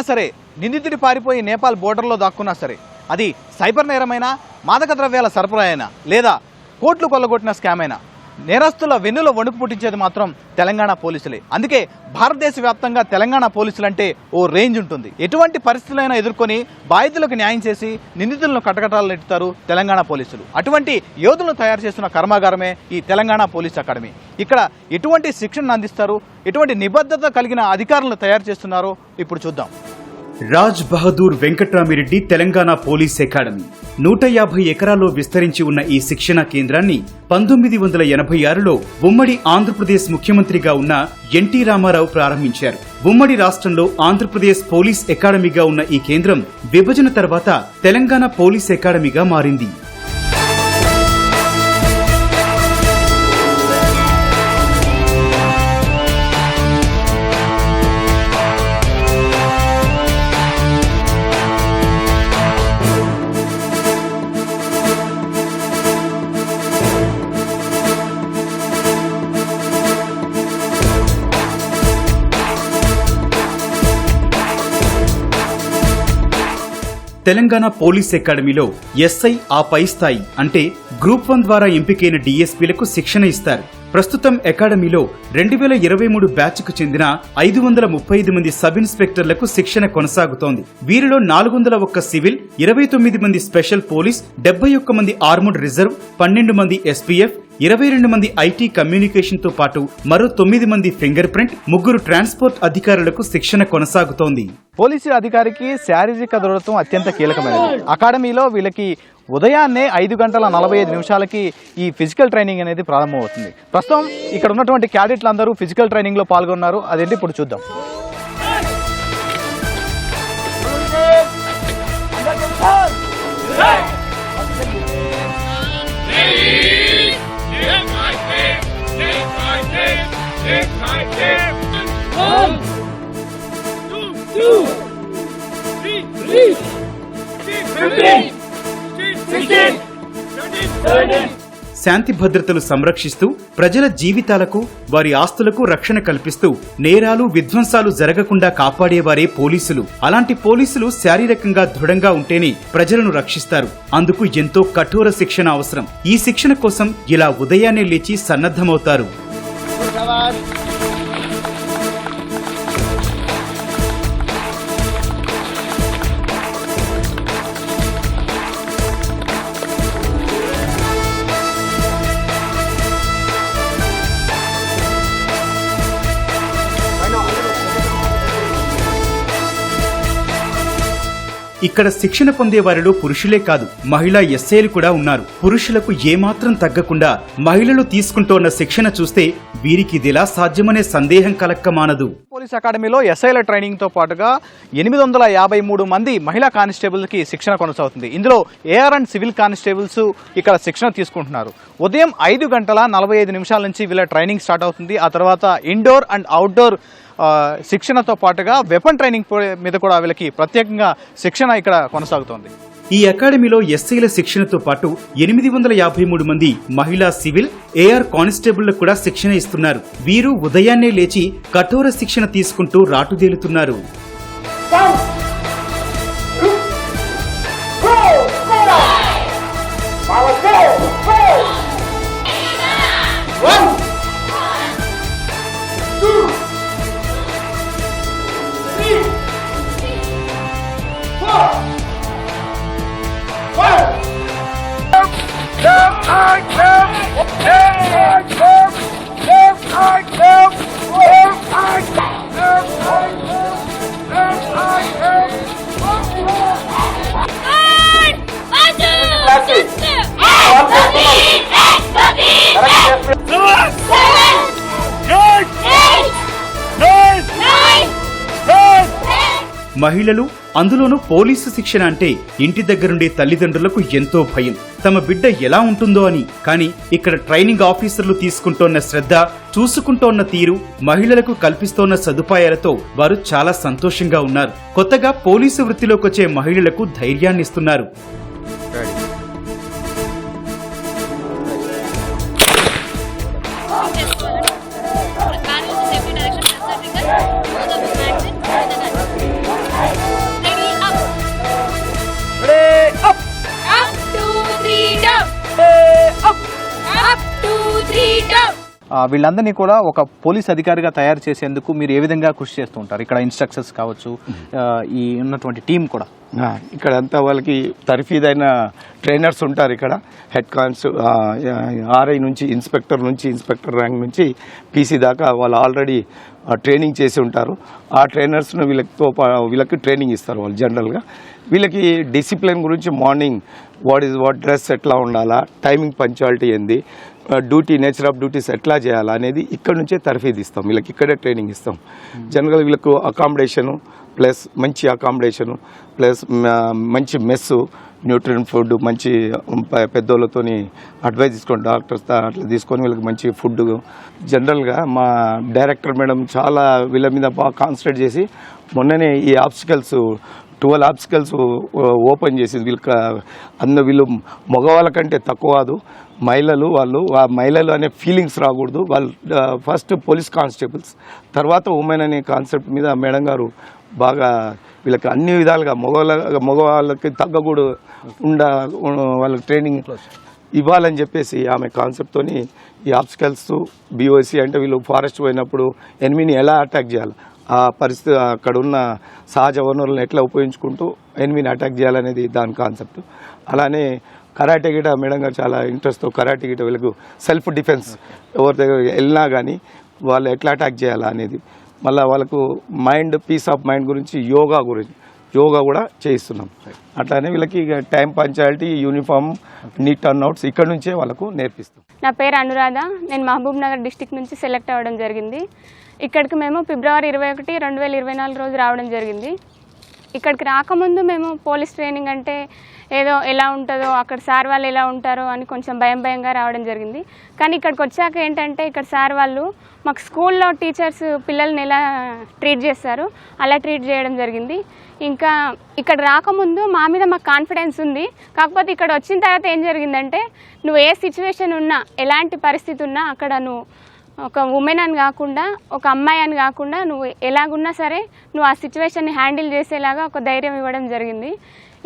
ఎవరైనా సరే నిందితుడి పారిపోయి నేపాల్ బోర్డర్లో దాక్కున్నా సరే అది సైబర్ నేరమైనా మాదక ద్రవ్యాల సరఫరా అయినా లేదా కోట్లు కొల్లగొట్టిన స్కామ్ అయినా నేరస్తుల వెన్నులో వణుకు పుట్టించేది మాత్రం తెలంగాణ పోలీసులే. అందుకే భారతదేశ వ్యాప్తంగా తెలంగాణ పోలీసులు అంటే ఓ రేంజ్ ఉంటుంది. ఎటువంటి పరిస్థితులైనా ఎదుర్కొని బాధితులకు న్యాయం చేసి నిందితులను కటకటాలు నెట్టుతారు తెలంగాణ పోలీసులు. అటువంటి యోధులను తయారు చేస్తున్న కర్మాగారమే ఈ తెలంగాణ పోలీస్ అకాడమీ. ఇక్కడ ఎటువంటి శిక్షణను అందిస్తారు? ఎటువంటి నిబద్ధత కలిగిన అధికారులను తయారు చేస్తున్నారో ఇప్పుడు చూద్దాం. Raj Bahadur Venkatramireddy Telangana police academy. నూట యాభై ఎకరాల్లో విస్తరించి ఉన్న ఈ శిక్షణా కేంద్రాన్ని పంతొమ్మిది వందల ఎనభై ఆరులో ఉమ్మడి ఆంధ్రప్రదేశ్ ముఖ్యమంత్రిగా ఉన్న ఎన్టీ రామారావు ప్రారంభించారు. ఉమ్మడి రాష్ట్రంలో ఆంధ్రప్రదేశ్ పోలీస్ అకాడమీగా ఉన్న ఈ కేంద్రం విభజన తర్వాత తెలంగాణ పోలీస్ అకాడమీగా మారింది. తెలంగాణ పోలీస్ అకాడమీలో ఎస్ఐ ఆ పై స్థాయి అంటే గ్రూప్ వన్ ద్వారా ఎంపికైన డీఎస్పీలకు శిక్షణ ఇస్తారు. ప్రస్తుతం అకాడమీలో రెండు వేల ఇరవై మూడు బ్యాచ్కు చెందిన ఐదు వందల ముప్పై ఐదు మంది సబ్ ఇన్స్పెక్టర్లకు శిక్షణ కొనసాగుతోంది. వీరిలో నాలుగు వందల ఒక్క సివిల్ ఇరవై తొమ్మిది మంది స్పెషల్ పోలీస్ డెబ్బై ఒక్క మంది ఆర్ముడ్ రిజర్వ్ పన్నెండు మంది ఎస్పీఎఫ్ ఇరవై రెండు మంది ఐటీ కమ్యూనికేషన్తో పాటు మరో తొమ్మిది మంది ఫింగర్ ప్రింట్ ముగ్గురు ట్రాన్స్పోర్ట్ అధికారులకు శిక్షణ కొనసాగుతోంది. పోలీసు అధికారికి శారీరక దృఢత్వం అత్యంత కీలకమైనది. అకాడమీలో వీళ్ళకి ఉదయాన్నే ఐదు గంటల నలభై ఐదు నిమిషాలకి ఈ ఫిజికల్ ట్రైనింగ్ అనేది ప్రారంభమవుతుంది. ప్రస్తుతం ఇక్కడ ఉన్నటువంటి క్యాడెట్లు అందరూ ఫిజికల్ ట్రైనింగ్లో పాల్గొన్నారు. అదేంటి ఇప్పుడు చూద్దాం. శాంతి భద్రతలు సంరక్షిస్తూ ప్రజల జీవితాలకు వారి ఆస్తులకు రక్షణ కల్పిస్తూ నేరాలు విధ్వంసాలు జరగకుండా కాపాడేవారే పోలీసులు. అలాంటి పోలీసులు శారీరకంగా దృఢంగా ఉంటేనే ప్రజలను రక్షిస్తారు. అందుకు ఎంతో కఠోర శిక్షణ అవసరం. ఈ శిక్షణ కోసం ఇలా ఉదయాన్నే లేచి సన్నద్ధమవుతారు. Perlu. ఇక్కడ శిక్షణ పొందే వారిలో పురుషులే కాదు మహిళా ఎస్ఐలు కూడా ఉన్నారు. పురుషులకు ఏమాత్రం తగ్గకుండా మహిళలు తీసుకుంటోన్న శిక్షణ చూస్తే వీరికి ఇదిలా సాధ్యమనే సందేహం కలక్క మానదు పోలీస్ అకాడమీలో ఎస్ఐల ట్రైనింగ్తో పాటుగా ఎనిమిది వందల యాభై మూడు మంది మహిళా కానిస్టేబుల్కి శిక్షణ కొనసాగుతుంది. ఇందులో ఏఆర్ అండ్ సివిల్ కానిస్టేబుల్స్ ఇక్కడ శిక్షణ తీసుకుంటున్నారు. ఉదయం ఐదు గంటల నలభై ఐదు నిమిషాల నుంచి వీళ్ళ ట్రైనింగ్ స్టార్ట్ అవుతుంది. ఆ తర్వాత ఇండోర్ అండ్ అవుట్డోర్ శిక్షణతో పాటుగా వెపన్ ట్రైనింగ్ మీద కూడా వీళ్ళకి ప్రత్యేకంగా శిక్షణ ఇక్కడ కొనసాగుతోంది. ఈ అకాడమీలో ఎస్ఐల శిక్షణతో పాటు ఎనిమిది వందల యాభై మూడు మంది మహిళా సివిల్ ఏఆర్ కానిస్టేబుళ్ళకు కూడా శిక్షణ ఇస్తున్నారు. వీరు ఉదయాన్నే లేచి కఠోర శిక్షణ తీసుకుంటూ రాటుదేలుతున్నారు. మహిళలు అందులోనూ పోలీసు శిక్షణ అంటే ఇంటి దగ్గరుండే తల్లిదండ్రులకు ఎంతో భయం. తమ బిడ్డ ఎలా ఉంటుందో అని. కానీ ఇక్కడ ట్రైనింగ్ ఆఫీసర్లు తీసుకుంటోన్న శ్రద్ధ చూసుకుంటోన్న తీరు మహిళలకు కల్పిస్తోన్న సదుపాయాలతో వారు చాలా సంతోషంగా ఉన్నారు. కొత్తగా పోలీసు వృత్తిలోకొచ్చే మహిళలకు ధైర్యాన్నిస్తున్నారు. వీళ్ళందరినీ కూడా ఒక పోలీస్ అధికారిగా తయారు చేసేందుకు మీరు ఏ విధంగా కృషి చేస్తూ ఉంటారు? ఇక్కడ ఇన్స్ట్రక్టర్స్ కావచ్చు ఈ ఉన్నటువంటి టీం కూడా. ఇక్కడ అంతా వాళ్ళకి తర్ఫీదైన ట్రైనర్స్ ఉంటారు ఇక్కడ. హెడ్ కాన్స్ ఆర్ఐ నుంచి ఇన్స్పెక్టర్ నుంచి ఇన్స్పెక్టర్ ర్యాంక్ నుంచి పీసీ దాకా వాళ్ళు ఆల్రెడీ ట్రైనింగ్ చేసి ఉంటారు. ఆ ట్రైనర్స్ను వీళ్ళతో పా- వీళ్ళకి ట్రైనింగ్ ఇస్తారు వాళ్ళు జనరల్గా వీళ్ళకి డిసిప్లిన్ గురించి morning what is what dress ఎట్లా ఉండాలా టైమింగ్ పంచువాలిటీ ఏంది డ్యూటీ నేచర్ ఆఫ్ డ్యూటీస్ ఎట్లా చేయాలా అనేది ఇక్కడ నుంచే తర్ఫీదు ఇస్తాం. వీళ్ళకి ఇక్కడే ట్రైనింగ్ ఇస్తాం. జనరల్గా వీళ్ళకు అకామిడేషను ప్లస్ మంచి అకామిడేషను ప్లస్ మంచి మెస్సు న్యూట్రియం ఫుడ్ మంచి ప- పెద్దోళ్ళతోని అడ్వైజ్ తీసుకొని డాక్టర్స్ అట్లా తీసుకొని వీళ్ళకి మంచి ఫుడ్ జనరల్గా మా డైరెక్టర్ మేడం చాలా వీళ్ళ మీద బాగా కాన్సన్ట్రేట్ చేసి మొన్ననే ఈ ఆబ్స్టికల్స్ ట్వెల్వ్ ఆబ్స్టికల్స్ ఓపెన్ చేసింది. వీళ్ళు అన్న వీళ్ళు మగవాళ్ళ కంటే తక్కువ కాదు. మహిళలు వాళ్ళు ఆ మహిళలు అనే ఫీలింగ్స్ రాకూడదు. వాళ్ళు ఫస్ట్ పోలీస్ కానిస్టేబుల్స్ తర్వాత ఉమెన్ అనే కాన్సెప్ట్ మీద మేడం గారు బాగా వీళ్ళకి అన్ని విధాలుగా మగవాళ్ళ మగవాళ్ళకి తగ్గకూడదు ఉండ వాళ్ళకి ట్రైనింగ్ ఇవ్వాలని చెప్పేసి ఆమె కాన్సెప్ట్తోని ఈ ఆబ్స్టికల్స్ బీఓసి అంటే వీళ్ళు ఫారెస్ట్ పోయినప్పుడు ఎనిమిని ఎలా అటాక్ చేయాలి? ఆ పరిస్థితి అక్కడ ఉన్న సహజ వనరులను ఎట్లా ఉపయోగించుకుంటూ ఎనిమిని అటాక్ చేయాలనేది దాని కాన్సెప్ట్. అలానే కరాటే గిట మేడం గారు చాలా ఇంట్రెస్ట్తో కరాటే గిట వీళ్ళకు సెల్ఫ్ డిఫెన్స్ ఎవరి దగ్గర వెళ్ళినా కానీ వాళ్ళు ఎట్లా అటాక్ చేయాలా అనేది. మళ్ళీ వాళ్ళకు మైండ్ పీస్ ఆఫ్ మైండ్ గురించి యోగా గురించి యోగా కూడా చేయిస్తున్నాం. అట్లానే వీళ్ళకి time punctuality uniform neat turnouts ఇక్కడ నుంచే వాళ్ళకు నేర్పిస్తాం. నా పేరు అనురాధ. నేను మహబూబ్ నగర్ డిస్టిక్ నుంచి సెలెక్ట్ అవ్వడం జరిగింది. ఇక్కడికి మేము ఫిబ్రవరి ఇరవై ఒకటి రెండు వేల ఇరవై నాలుగు రోజు రావడం జరిగింది. ఇక్కడికి రాకముందు మేము పోలీస్ ట్రైనింగ్ అంటే ఏదో ఎలా ఉంటుందో అక్కడ సార్ వాళ్ళు ఎలా ఉంటారో అని కొంచెం భయం భయంగా రావడం జరిగింది. కానీ ఇక్కడికి వచ్చాక ఏంటంటే ఇక్కడ సార్ వాళ్ళు మాకు స్కూల్లో టీచర్స్ పిల్లల్ని ఎలా ట్రీట్ చేస్తారు అలా ట్రీట్ చేయడం జరిగింది. ఇంకా ఇక్కడ రాకముందు మా మీద మాకు కాన్ఫిడెన్స్ ఉంది. కాకపోతే ఇక్కడ వచ్చిన తర్వాత ఏం జరిగిందంటే నువ్వు ఏ సిచ్యువేషన్ ఉన్నా ఎలాంటి పరిస్థితి ఉన్నా అక్కడ నువ్వు ఒక ఉమెన్ అని కాకుండా ఒక అమ్మాయి అని కాకుండా నువ్వు ఎలాగున్నా సరే నువ్వు ఆ సిచ్యువేషన్ని హ్యాండిల్ చేసేలాగా ఒక ధైర్యం ఇవ్వడం జరిగింది.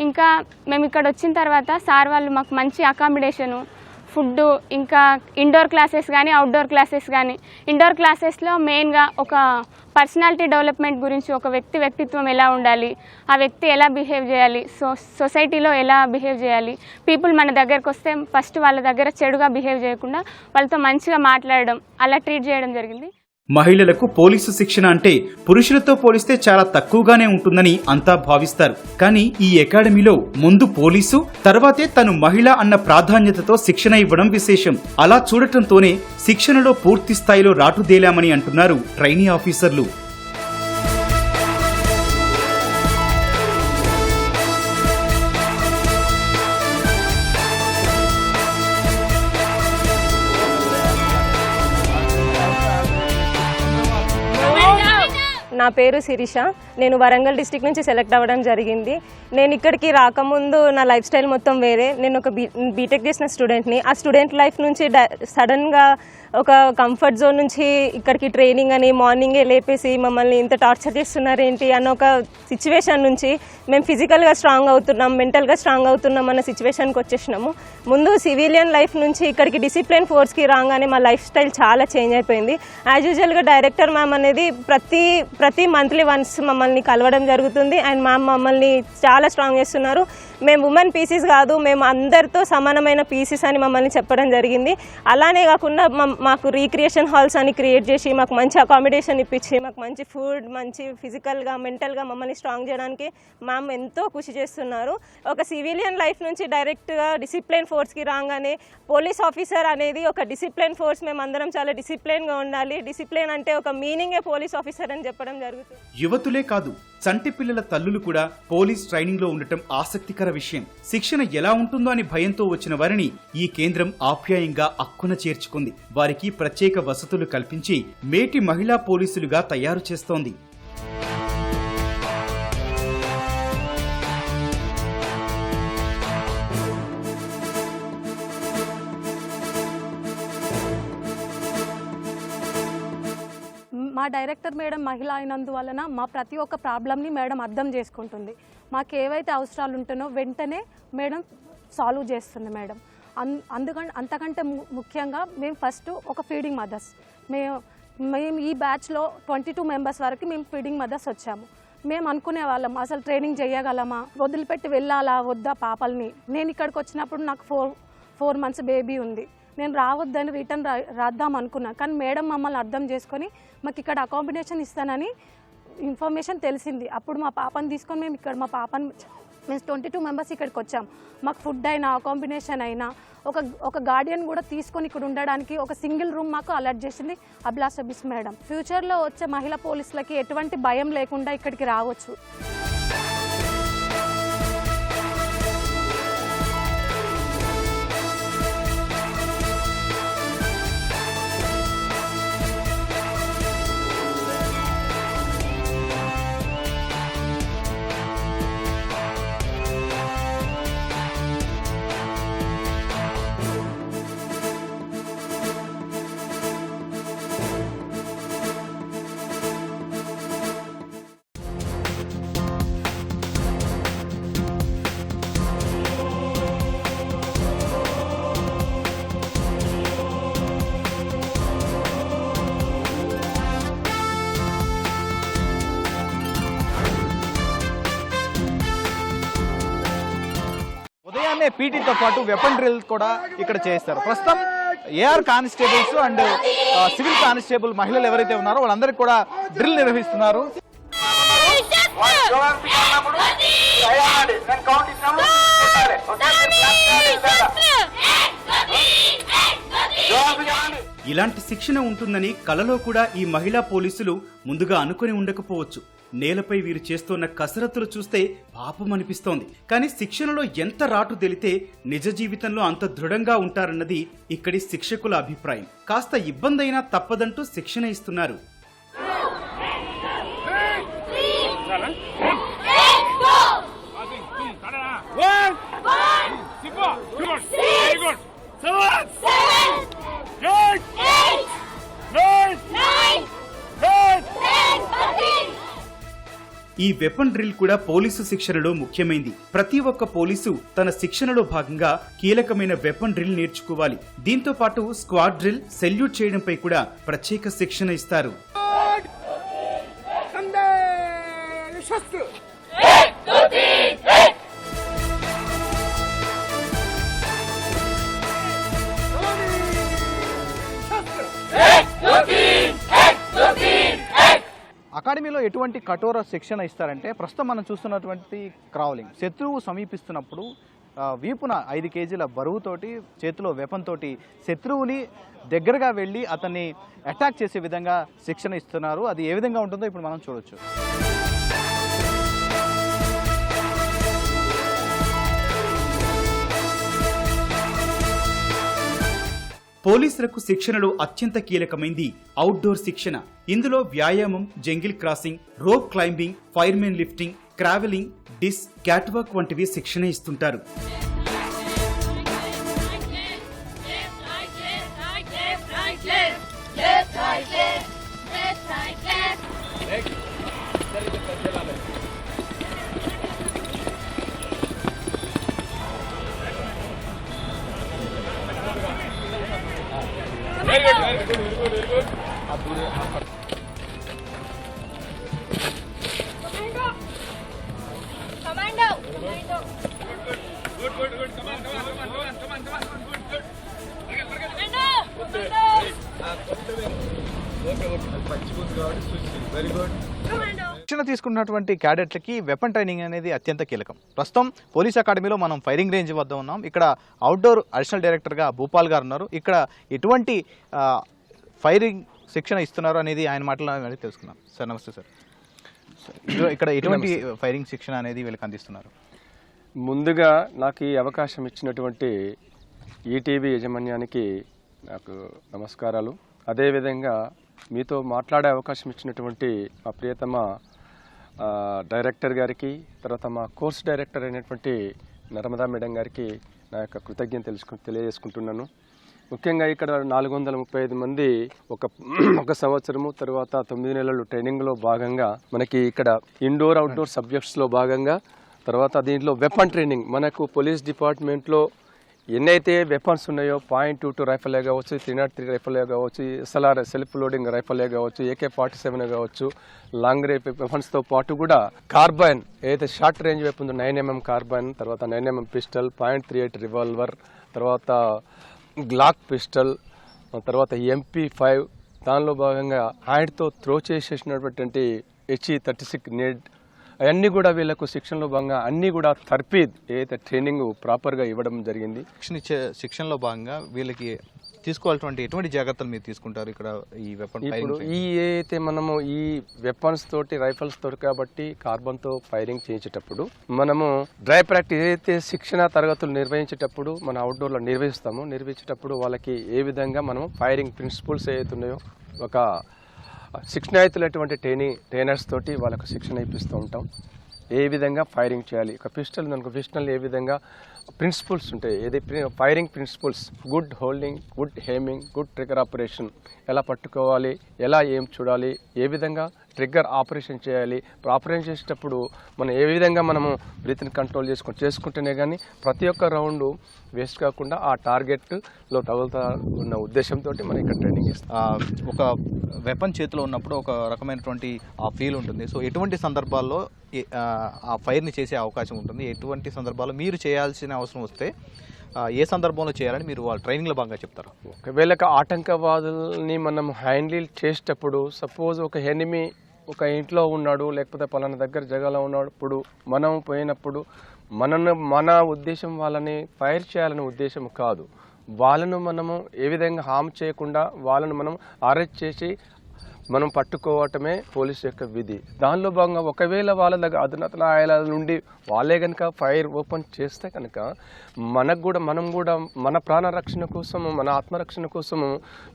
ఇంకా మేము ఇక్కడ వచ్చిన తర్వాత సార్ వాళ్ళు మాకు మంచి అకామిడేషను ఫుడ్ ఇంకా ఇండోర్ క్లాసెస్ కానీ అవుట్డోర్ క్లాసెస్ కానీ ఇండోర్ క్లాసెస్లో మెయిన్గా ఒక పర్సనాలిటీ డెవలప్మెంట్ గురించి ఒక వ్యక్తి వ్యక్తిత్వం ఎలా ఉండాలి ఆ వ్యక్తి ఎలా బిహేవ్ చేయాలి సో సొసైటీలో ఎలా బిహేవ్ చేయాలి. పీపుల్ మన దగ్గరకు వస్తే ఫస్ట్ వాళ్ళ దగ్గర చెడుగా బిహేవ్ చేయకుండా వాళ్ళతో మంచిగా మాట్లాడడం అలా ట్రీట్ చేయడం జరిగింది. మహిళలకు పోలీసు శిక్షణ అంటే పురుషులతో పోలిస్తే చాలా తక్కువగానే ఉంటుందని అంతా భావిస్తారు. కానీ ఈ అకాడమీలో ముందు పోలీసు తర్వాతే తను మహిళ అన్న ప్రాధాన్యతతో శిక్షణ ఇవ్వడం విశేషం. అలా చూడటంతోనే శిక్షణలో పూర్తి స్థాయిలో రాటుదేలామని అంటున్నారు ట్రైనీ ఆఫీసర్లు. నా పేరు శిరీష. నేను వరంగల్ డిస్టిక్ నుంచి సెలెక్ట్ అవ్వడం జరిగింది. నేను ఇక్కడికి రాకముందు నా లైఫ్ స్టైల్ మొత్తం వేరే. నేను ఒక బీ బీటెక్ చేసిన స్టూడెంట్ని. ఆ స్టూడెంట్ లైఫ్ నుంచి డ సడన్గా ఒక కంఫర్ట్ జోన్ నుంచి ఇక్కడికి ట్రైనింగ్ అని మార్నింగే లేపేసి మమ్మల్ని ఇంత టార్చర్ చేస్తున్నారేంటి అన్న ఒక సిచ్యువేషన్ నుంచి మేము ఫిజికల్గా స్ట్రాంగ్ అవుతున్నాం మెంటల్గా స్ట్రాంగ్ అవుతున్నాం అన్న సిచ్యువేషన్కి వచ్చేసినాము. ముందు సివిలియన్ లైఫ్ నుంచి ఇక్కడికి డిసిప్లిన్ ఫోర్స్కి రాగానే మా లైఫ్ స్టైల్ చాలా చేంజ్ అయిపోయింది. యాజ్ యూజువల్గా డైరెక్టర్ మ్యామ్ అనేది ప్రతి ప్రతి మంత్లీ వన్స్ మమ్మల్ని కలవడం జరుగుతుంది. అండ్ మా మమ్మల్ని చాలా స్ట్రాంగ్ చేస్తున్నారు. మేము ఉమెన్ పీసీస్ కాదు మేము అందరితో సమానమైన పీసీస్ అని మమ్మల్ని చెప్పడం జరిగింది. అలానే కాకుండా మాకు రీక్రియేషన్ హాల్స్ అని క్రియేట్ చేసి మాకు మంచి అకామిడేషన్ ఇప్పించి మాకు మంచి ఫుడ్ మంచి ఫిజికల్గా మెంటల్గా మమ్మల్ని స్ట్రాంగ్ చేయడానికి మ్యామ్ ఎంతో కృషి చేస్తున్నారు. ఒక సివిలియన్ లైఫ్ నుంచి డైరెక్ట్గా డిసిప్లిన్ ఫోర్స్కి రాగానే పోలీస్ ఆఫీసర్ అనేది ఒక డిసిప్లిన్ ఫోర్స్ మేము అందరం చాలా డిసిప్లిన్గా ఉండాలి. డిసిప్లిన్ అంటే ఒక మీనింగే పోలీస్ ఆఫీసర్ అని చెప్పడం జరుగుతుంది. యువతులే కాదు చంటి పిల్లల తల్లులు కూడా పోలీస్ ట్రైనింగ్లో ఉండటం ఆసక్తికర విషయం. శిక్షణ ఎలా ఉంటుందో అని భయంతో వచ్చిన వారిని ఈ కేంద్రం ఆప్యాయంగా అక్కున చేర్చుకుంది. వారికి ప్రత్యేక వసతులు కల్పించి మేటి మహిళా పోలీసులుగా తయారు చేస్తోంది. మా డైరెక్టర్ మేడం మహిళ అయినందువలన మా ప్రతి ఒక్క ప్రాబ్లమ్ని మేడం అర్థం చేసుకుంటుంది. మాకు ఏవైతే అవసరాలు ఉంటున్నో వెంటనే మేడం సాల్వ్ చేస్తుంది మేడం. అన్ అందుకని అంతకంటే ము- ముఖ్యంగా మేము ఫస్ట్ ఒక ఫీడింగ్ మదర్స్ మేము మేము ఈ బ్యాచ్లో ట్వంటీ టూ మెంబర్స్ వరకు మేము ఫీడింగ్ మదర్స్ వచ్చాము. మేము అనుకునే వాళ్ళం అసలు ట్రైనింగ్ చేయగలమా వదిలిపెట్టి వెళ్ళాలా? వద్దా పాపల్ని? నేను ఇక్కడికి వచ్చినప్పుడు నాకు ఫోర్ ఫోర్ మంత్స్ బేబీ ఉంది. నేను రావద్దని రిటర్న్ రా రాద్దాం అనుకున్నా. కానీ మేడం మమ్మల్ని అర్థం చేసుకొని మాకు ఇక్కడ అకామిడేషన్ ఇస్తానని ఇన్ఫర్మేషన్ తెలిసింది. అప్పుడు మా పాపని తీసుకొని మేము ఇక్కడ మా పాపని మేము ట్వంటీ టూ మెంబర్స్ ఇక్కడికి వచ్చాం. మాకు ఫుడ్ అయినా అకామిడేషన్ అయినా ఒక ఒక గార్డియన్ కూడా తీసుకొని ఇక్కడ ఉండడానికి ఒక సింగిల్ రూమ్ మాకు అలర్ట్ చేసింది అభిలాష్ అభిస్ మేడం. ఫ్యూచర్లో వచ్చే మహిళా పోలీసులకి ఎటువంటి భయం లేకుండా ఇక్కడికి రావచ్చు. ఉదయాన్నే పీటీతో పాటు వెపన్ డ్రిల్ కూడా ఇక్కడ చేస్తారు. ప్రస్తుతం AR constables and civil constable మహిళలు ఎవరైతే ఉన్నారో వాళ్ళందరికీ కూడా డ్రిల్ నిర్వహిస్తున్నారు. ఇలాంటి శిక్షణ ఉంటుందని కలలో కూడా ఈ మహిళా పోలీసులు ముందుగా అనుకుని ఉండకపోవచ్చు. నేలపై వీరు చేస్తున్న కసరత్తులు చూస్తే పాపం అనిపిస్తోంది. కానీ శిక్షణలో ఎంత రాటు తెలితే నిజ జీవితంలో అంత దృఢంగా ఉంటారన్నది ఇక్కడి శిక్షకుల అభిప్రాయం. కాస్త ఇబ్బందైనా తప్పదంటూ శిక్షణ ఇస్తున్నారు. Seven, ఈ వెపన్ డ్రిల్ కూడా పోలీసు శిక్షణలో ముఖ్యమైంది. ప్రతి ఒక్క పోలీసు తన శిక్షణలో భాగంగా కీలకమైన వెపన్ డ్రిల్ నేర్చుకోవాలి. దీంతో పాటు స్క్వాడ్ డ్రిల్ సెల్యూట్ చేయడంపై కూడా ప్రత్యేక శిక్షణ ఇస్తారు. అకాడమీలో ఎటువంటి కఠోర శిక్షణ ఇస్తారంటే ప్రస్తుతం మనం చూస్తున్నటువంటి క్రావలింగ్. శత్రువు సమీపిస్తున్నప్పుడు వీపున ఐదు కేజీల బరువుతోటి చేతిలో వెపన్ తోటి శత్రువుని దగ్గరగా వెళ్ళి అతన్ని అటాక్ చేసే విధంగా శిక్షణ ఇస్తున్నారు. అది ఏ విధంగా ఉంటుందో ఇప్పుడు మనం చూడొచ్చు. పోలీసులకు శిక్షణలో అత్యంత కీలకమైంది అవుట్డోర్ శిక్షణ. ఇందులో వ్యాయామం jungle crossing rope climbing firemen lifting crawling డిస్ క్యాట్వాక్ వంటివి శిక్షణ ఇస్తుంటారు. శిక్షణ తీసుకున్నటువంటి క్యాడెట్లకి వెపన్ ట్రైనింగ్ అనేది అత్యంత కీలకం. ప్రస్తుతం పోలీస్ అకాడమీలో మనం ఫైరింగ్ రేంజ్ వద్ద ఉన్నాం. ఇక్కడ అవుట్డోర్ అడిషనల్ డైరెక్టర్గా భూపాల్ గారు ఉన్నారు. ఇక్కడ ఎటువంటి ఫైరింగ్ శిక్షణ ఇస్తున్నారు అనేది ఆయన మాటలో తెలుసుకుందాం. సార్ నమస్తే సార్. ఇక్కడ ఎటువంటి ఫైరింగ్ శిక్షణ అనేది వీళ్ళకి అందిస్తున్నారు? ముందుగా నాకు ఈ అవకాశం ఇచ్చినటువంటి ఈటీవీ యాజమాన్యానికి నాకు నమస్కారాలు. అదేవిధంగా మీతో మాట్లాడే అవకాశం ఇచ్చినటువంటి మా ప్రియతమ డైరెక్టర్ గారికి తర్వాత మా కోర్స్ డైరెక్టర్ అయినటువంటి నర్మదా మేడం గారికి నా యొక్క కృతజ్ఞత తెలుసుకు తెలియజేసుకుంటున్నాను. ముఖ్యంగా ఇక్కడ నాలుగు వందల ముప్పై ఐదు మంది ఒక ఒక సంవత్సరము తర్వాత తొమ్మిది నెలలు ట్రైనింగ్లో భాగంగా మనకి ఇక్కడ ఇండోర్ అవుట్డోర్ సబ్జెక్ట్స్లో భాగంగా తర్వాత దీంట్లో వెపన్ ట్రైనింగ్ మనకు పోలీస్ డిపార్ట్మెంట్లో ఎన్నైతే వెపన్స్ ఉన్నాయో పాయింట్ టూ టూ రైఫలే కావచ్చు త్రీ నాట్ త్రీ రైఫలే కావచ్చు ఎస్ఎల్ఆర్ సెల్ఫ్ లోడింగ్ రైఫలే కావచ్చు ఏకే ఫార్టీ సెవెన్ కావచ్చు లాంగ్ రేంజ్ వెపన్స్తో పాటు కూడా కార్బైన్ ఏదైతే షార్ట్ రేంజ్ వెపన్ ఉందో నైన్ ఎంఎం కార్బైన్ తర్వాత nine mm pistol point three eight revolver తర్వాత గ్లాక్ పిస్టల్ తర్వాత ఎంపీ ఫైవ్ దానిలో భాగంగా హ్యాండ్తో త్రో చేసేసినటువంటి హెచ్ఈ థర్టీ సిక్స్ నెడ్ అవన్నీ కూడా వీళ్ళకు శిక్షణలో భాగంగా అన్నీ కూడా తర్పీద్ ఏదైతే ట్రైనింగ్ ప్రాపర్గా ఇవ్వడం జరిగింది. శిక్షణ ఇచ్చే శిక్షణలో భాగంగా వీళ్ళకి తీసుకోవాల్సిన ఎటువంటి జాగ్రత్తలు మీరు తీసుకుంటారు ఇక్కడ ఈ వెపన్ ఇప్పుడు ఈ ఏదైతే మనము ఈ వెపన్స్ తోటి రైఫల్స్ తోటి కాబట్టి కార్బన్తో ఫైరింగ్ చేయించేటప్పుడు మనము డ్రై ప్రాక్టీస్ ఏదైతే శిక్షణ తరగతులు నిర్వహించేటప్పుడు మన అవుట్డోర్లో నిర్వహిస్తామో నిర్వహించేటప్పుడు వాళ్ళకి ఏ విధంగా మనము ఫైరింగ్ ప్రిన్సిపల్స్ ఏవైతే ఉన్నాయో ఒక శిక్షణ అవుతున్నటువంటి ట్రైనింగ్ ట్రైనర్స్ తోటి వాళ్ళకు శిక్షణ ఇప్పిస్తూ ఉంటాం. ఏ విధంగా ఫైరింగ్ చేయాలి? ఒక పిస్టల్ మనకు పిస్టల్ ఏ విధంగా ప్రిన్సిపల్స్ ఉంటాయి. ఏది firing principles good holding good aiming good trigger operation ఎలా పట్టుకోవాలి? ఎలా ఏం చూడాలి? ఏ విధంగా ట్రిగ్గర్ ఆపరేషన్ చేయాలి. ఆపరేషన్ చేసేటప్పుడు మనం ఏ విధంగా మనము బ్రీత్ని కంట్రోల్ చేసుకుంటూ చేసుకుంటేనే కానీ ప్రతి ఒక్క రౌండ్ వేస్ట్ కాకుండా ఆ టార్గెట్లో తగులుతా ఉన్న ఉద్దేశంతో మనం ఇక్కడ ట్రైనింగ్ ఇస్తాం ఒక వెపన్ చేతిలో ఉన్నప్పుడు ఒక రకమైనటువంటి ఆ ఫీల్ ఉంటుంది. సో ఎటువంటి సందర్భాల్లో ఆ, ఫైర్ని చేసే అవకాశం ఉంటుంది? ఎటువంటి సందర్భాల్లో మీరు చేయాల్సిన అవసరం వస్తే ఏ సందర్భంలో చేయాలని మీరు వాళ్ళ ట్రైనింగ్లో బాగా చెప్తారు? ఒకవేళ ఆటంకవాదుల్ని మనం హ్యాండిల్ చేసేటప్పుడు సపోజ్ ఒక ఎనిమి ఒక ఇంట్లో ఉన్నాడు లేకపోతే పలానా దగ్గర జగలో ఉన్నప్పుడు మనం పోయినప్పుడు మనను మన ఉద్దేశం వాళ్ళని ఫైర్ చేయాలనే ఉద్దేశం కాదు. వాళ్ళను మనము ఏ విధంగా హామ్ చేయకుండా వాళ్ళను మనం అరెస్ట్ చేసి మనం పట్టుకోవటమే పోలీస్ యొక్క విధి. దానిలో భాగంగా ఒకవేళ వాళ్ళ దగ్గర అధునాతన ఆయాల నుండి వాళ్ళే కనుక ఫైర్ ఓపెన్ చేస్తే కనుక మనకు కూడా మనం కూడా మన ప్రాణ రక్షణ కోసము మన ఆత్మరక్షణ కోసము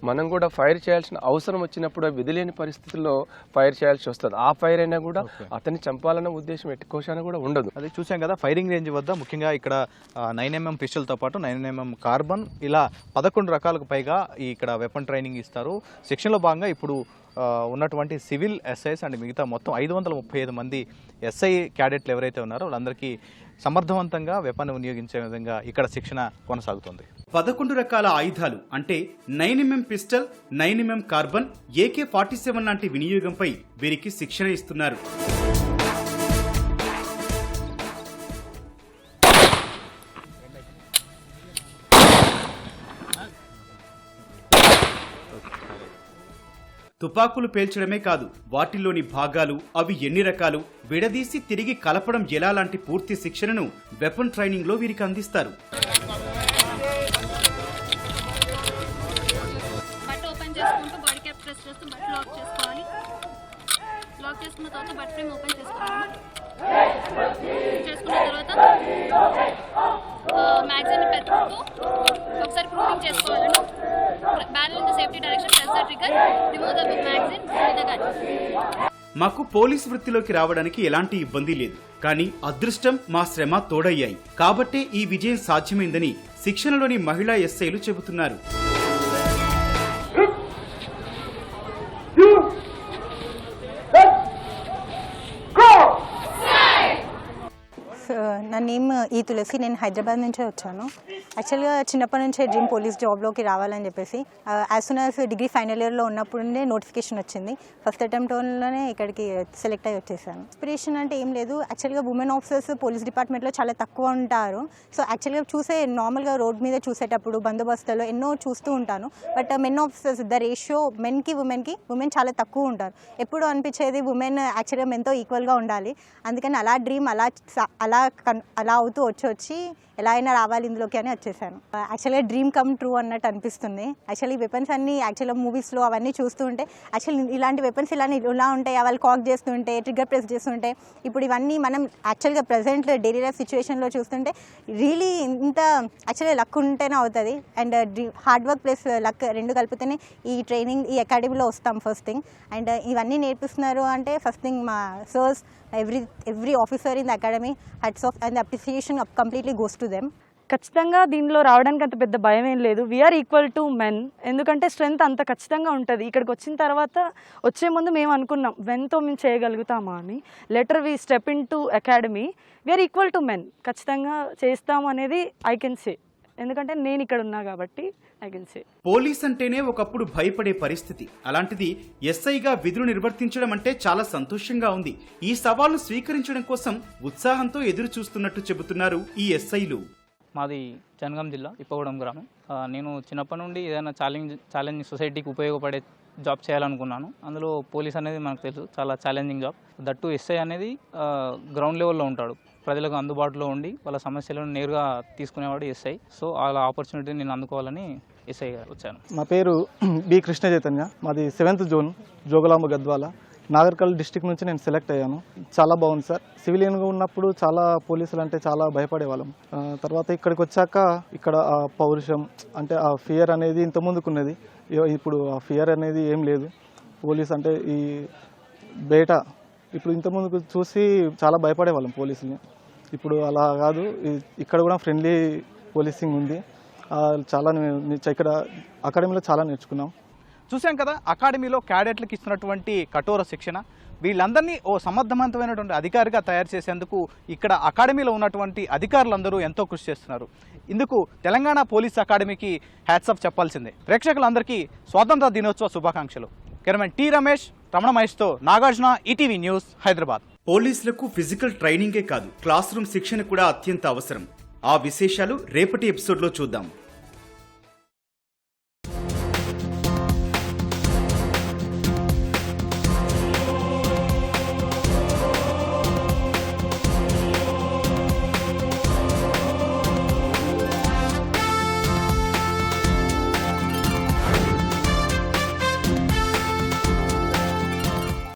మనం కూడా ఫైర్ చేయాల్సిన అవసరం వచ్చినప్పుడు విధి లేని పరిస్థితుల్లో ఫైర్ చేయాల్సి వస్తుంది. ఆ ఫైర్ అయినా కూడా అతన్ని చంపాలన్న ఉద్దేశం ఎట్టుకోశాన కూడా ఉండదు. అదే చూసాం కదా ఫైరింగ్ రేంజ్ వద్ద ముఖ్యంగా ఇక్కడ నైన్ ఎంఎం పిస్టల్తో పాటు నైన్ ఎంఎం కార్బన్ ఇలా పదకొండు రకాలకు పైగా ఇక్కడ వెపన్ ట్రైనింగ్ ఇస్తారు. శిక్షణలో భాగంగా ఇప్పుడు ఉన్నటువంటి సివిల్ ఎస్ఐస్ అండ్ మిగతా మొత్తం ఐదు వందల ముప్పై ఐదు మంది ఎస్ఐ క్యాడెట్లు ఎవరైతే ఉన్నారో వాళ్ళందరికీ సమర్థవంతంగా వెపన్ వినియోగించే విధంగా ఇక్కడ శిక్షణ కొనసాగుతుంది. పదకొండు రకాల ఆయుధాలు అంటే nine mm pistol nine mm carbine AK forty seven లాంటి వినియోగంపై వీరికి శిక్షణ ఇస్తున్నారు. తుపాకులు పేల్చడమే కాదు వాటిల్లోని భాగాలు అవి ఎన్ని రకాలు విడదీసి తిరిగి కలపడం ఎలా లాంటి పూర్తి శిక్షణను వెపన్ ట్రైనింగ్లో వీరికి అందిస్తారు. చేసుకున్న తర్వాత పెట్టుకుంటూ ఒకసారి ప్రూవింగ్ చేసుకోవాలండి. Barrel in the safety direction, press the trigger, remove the magazine, magazine the gun. మాకు పోలీస్ వృత్తిలోకి రావడానికి ఎలాంటి ఇబ్బంది లేదు. కానీ అదృష్టం మా శ్రమ తోడయ్యాయి. కాబట్టే ఈ విజయం సాధ్యమైందని శిక్షణలోని మహిళా ఎస్ఐలు చెబుతున్నారు. నా నేమ్ ఈ తులసి నేను హైదరాబాద్ నుంచే వచ్చాను. యాక్చువల్గా చిన్నప్పటి నుంచే డ్రీమ్ పోలీస్ జాబ్లోకి రావాలని చెప్పేసి as soon as degree final ఇయర్లో ఉన్నప్పుడే నోటిఫికేషన్ వచ్చింది. ఫస్ట్ అటెంప్ట్లోనే ఇక్కడికి సెలెక్ట్ అయ్యి వచ్చేసాను. ఇన్స్పిరేషన్ అంటే ఏం లేదు. యాక్చువల్గా ఉమెన్ ఆఫీసర్స్ పోలీస్ డిపార్ట్మెంట్లో చాలా తక్కువ ఉంటారు. సో యాక్చువల్గా చూసే నార్మల్గా రోడ్ మీద చూసేటప్పుడు బందోబస్తులో ఎన్నో చూస్తూ ఉంటాను. But men officers the ratio మెన్కి ఉమెన్కి ఉమెన్ చాలా తక్కువ ఉంటారు. ఎప్పుడు అనిపించేది ఉమెన్ యాక్చువల్గా మెన్తో ఈక్వల్గా ఉండాలి. అందుకని అలా డ్రీమ్ అలా అలా కన్- అలా అవుతూ వచ్చి వచ్చి ఎలా అయినా రావాలి ఇందులోకి అని వచ్చేసాను. యాక్చువల్గా డ్రీమ్ కమ్ ట్రూ అన్నట్టు అనిపిస్తుంది. యాక్చువల్లీ వెపన్స్ అన్ని యాక్చువల్గా మూవీస్లో అవన్నీ చూస్తూ ఉంటే యాక్చువల్లీ ఇలాంటి వెపన్స్ ఇలా ఇలా ఉంటాయి వాళ్ళు కాక్ చేస్తుంటే ట్రిగ్గర్ ప్రెస్ చేస్తుంటే ఇప్పుడు ఇవన్నీ మనం యాక్చువల్గా ప్రజెంట్ డైలీ లైఫ్ సిచ్యువేషన్లో చూస్తుంటే రియలీ ఇంత యాక్చువల్లీ లక్ ఉంటేనే అవుతుంది. And hard work plus luck రెండు కలిపితేనే ఈ ట్రైనింగ్ ఈ అకాడమీలో వస్తాం ఫస్ట్ థింగ్ అండ్ ఇవన్నీ నేర్పిస్తున్నారు అంటే ఫస్ట్ థింగ్ మా sirs every every officer in the academy heads off and appreciation completely goes to them ఖచ్చితంగా దీనిలో రావడానికి అంత పెద్ద భయం ఏం లేదు. We are equal to men ఎందుకంటే స్ట్రెంగ్త్ అంత ఖచ్చితంగా ఉంటుంది. ఇక్కడికి వచ్చిన తర్వాత వచ్చే ముందు మేము అనుకున్నాం వెన్తో మేము చేయగలుగుతామా అని. Later we step into academy we are equal to men ఖచ్చితంగా చేస్తాము అనేది ఐ కెన్ సే ఎందుకంటే నేను ఇక్కడ ఉన్నా కాబట్టి. ఐ కెన్ సే పోలీస్ అంటేనే ఒకప్పుడు భయపడే పరిస్థితి. అలాంటిది ఎస్ఐగా విధులు నిర్వర్తించడం అంటే చాలా సంతోషంగా ఉంది. ఈ సవాల్ను స్వీకరించడం కోసం ఉత్సాహంతో ఎదురు చూస్తున్నట్టు చెబుతున్నారు ఈ ఎస్ఐలు. మాది జనగాం జిల్లా ఇప్పగూడెం గ్రామం. నేను చిన్నప్పటి నుండి ఏదైనా ఛాలెంజ్ ఛాలెంజ్ సొసైటీకి ఉపయోగపడే జాబ్ చేయాలనుకున్నాను. అందులో పోలీస్ అనేది మనకు తెలుసు చాలా ఛాలెంజింగ్ జాబ్. దట్టు ఎస్ఐ అనేది గ్రౌండ్ లెవెల్లో ఉంటాడు. ప్రజలకు అందుబాటులో ఉండి వాళ్ళ సమస్యలను నేరుగా తీసుకునేవాడు ఎస్ఐ. సో అలా ఆపర్చునిటీని నేను అందుకోవాలని ఎస్ఐ వచ్చాను నా పేరు బి కృష్ణ చైతన్య. మాది seventh zone Jogulamba Gadwal. Nagarkurnool district నుంచి నేను సెలెక్ట్ అయ్యాను. చాలా బాగుంది సార్. సివిలియన్గా ఉన్నప్పుడు చాలా పోలీసులు అంటే చాలా భయపడేవాళ్ళం. తర్వాత ఇక్కడికి వచ్చాక ఇక్కడ ఆ పౌరుషం అంటే ఆ ఫియర్ అనేది ఇంత ముందుకున్నది. ఇప్పుడు ఆ ఫియర్ అనేది ఏం లేదు. పోలీస్ అంటే ఈ బేటా ఇప్పుడు ఇంత ముందుకు చూసి చాలా భయపడేవాళ్ళం పోలీసుని ఇప్పుడు అలా కాదు. ఇక్కడ కూడా ఫ్రెండ్లీ పోలీసింగ్ ఉంది. చాలా ఇక్కడ అకాడమీలో చాలా నేర్చుకున్నాం. చూసాం కదా అకాడమీలో క్యాడెట్లకు ఇస్తున్నటువంటి కఠోర శిక్షణ. వీళ్ళందరినీ ఓ సమర్థవంతమైనటువంటి అధికారిగా తయారు చేసేందుకు ఇక్కడ అకాడమీలో ఉన్నటువంటి అధికారులందరూ ఎంతో కృషి చేస్తున్నారు. ఇందుకు తెలంగాణ పోలీస్ అకాడమీకి హ్యాట్సప్ చెప్పాల్సిందే. ప్రేక్షకులందరికీ స్వాతంత్ర దినోత్సవ శుభాకాంక్షలు. కెరమెన్ టి రమేష్ రమణ మహేష్తో నాగార్జున ఈటీవీ న్యూస్ హైదరాబాద్. పోలీసులకు ఫిజికల్ ట్రైనింగే కాదు క్లాస్ రూమ్ శిక్షణ కూడా అత్యంత అవసరం. ఆ విశేషాలు రేపటి ఎపిసోడ్లో చూద్దాం.